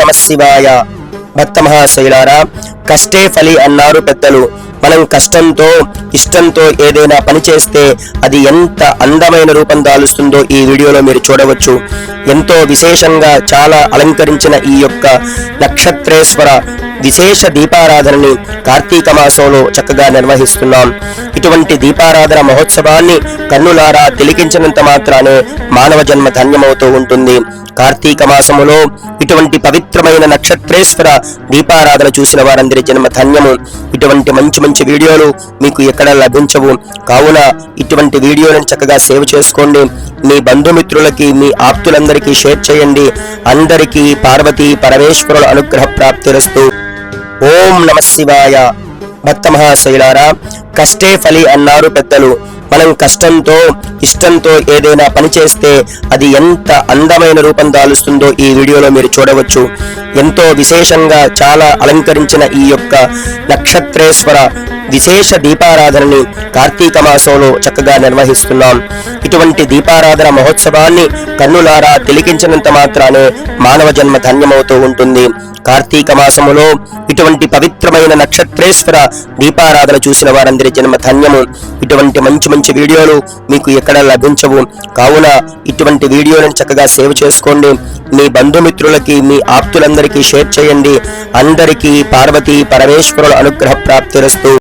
నమ శివాయ. భక్త మహాశైలారా కష్టే ఫలి అన్నారు పెద్దలు. మనం కష్టంతో ఇష్టంతో ఏదైనా పని చేస్తే అది ఎంత అందమైన రూపం దాలుస్తుందో ఈ వీడియోలో మీరు చూడవచ్చు. ఎంతో విశేషంగా చాలా అలంకరించిన ఈ యొక్క నక్షత్రేశ్వర విశేష దీపారాధనని కార్తీక మాసంలో చక్కగా నిర్వహిస్తున్నాం. ఇటువంటి దీపారాధన మహోత్సవాన్ని కన్నులారా తిలికించినంత మాత్రానే మానవ జన్మ ధన్యమవుతూ ఉంటుంది. కార్తీక మాసములో ఇటువంటి పవిత్రమైన నక్షత్రేశ్వర దీపారాధన చూసిన వారందరి జన్మ ధన్యము. ఇటువంటి మంచి మంచి వీడియోలు మీకు ఎక్కడ లభించవు. కావున ఇటువంటి వీడియోలను చక్కగా సేవ్ చేసుకోండి. మీ బంధుమిత్రులకి మీ ఆప్తులందరికీ షేర్ చేయండి. అందరికీ పార్వతీ పరమేశ్వరుల అనుగ్రహ ప్రాప్తిరస్తు ఓం నమ శివాయ. భక్త మహాశైలారా కష్టే ఫలి అన్నారు పెద్దలు. మనం కష్టంతో ఇష్టంతో ఏదైనా పని చేస్తే అది ఎంత అందమైన రూపం దాలుస్తుందో ఈ వీడియోలో మీరు చూడవచ్చు. ఎంతో విశేషంగా చాలా అలంకరించిన ఈ యొక్క నక్షత్రేశ్వర విశేష దీపారాధనని కార్తీక మాసంలో చక్కగా నిర్వహిస్తున్నాం. ఇటువంటి దీపారాధన మహోత్సవాన్ని కన్నులారా తిలికించినంత మాత్రానే మానవ జన్మ ధన్యమవుతూ ఉంటుంది. కార్తీక మాసములో ఇటువంటి పవిత్రమైన నక్షత్రేశ్వర దీపారాధన చూసిన వారందరి జన్మ ధన్యము. ఇటువంటి మంచి మంచి వీడియోలు మీకు ఎక్కడ లభించవు. కావున ఇటువంటి వీడియోలను చక్కగా సేవ్ చేసుకోండి. మీ బంధుమిత్రులకి మీ ఆప్తులందరికీ షేర్ చేయండి. అందరికీ పార్వతీ పరమేశ్వరుల అనుగ్రహ ప్రాప్తిరస్తూ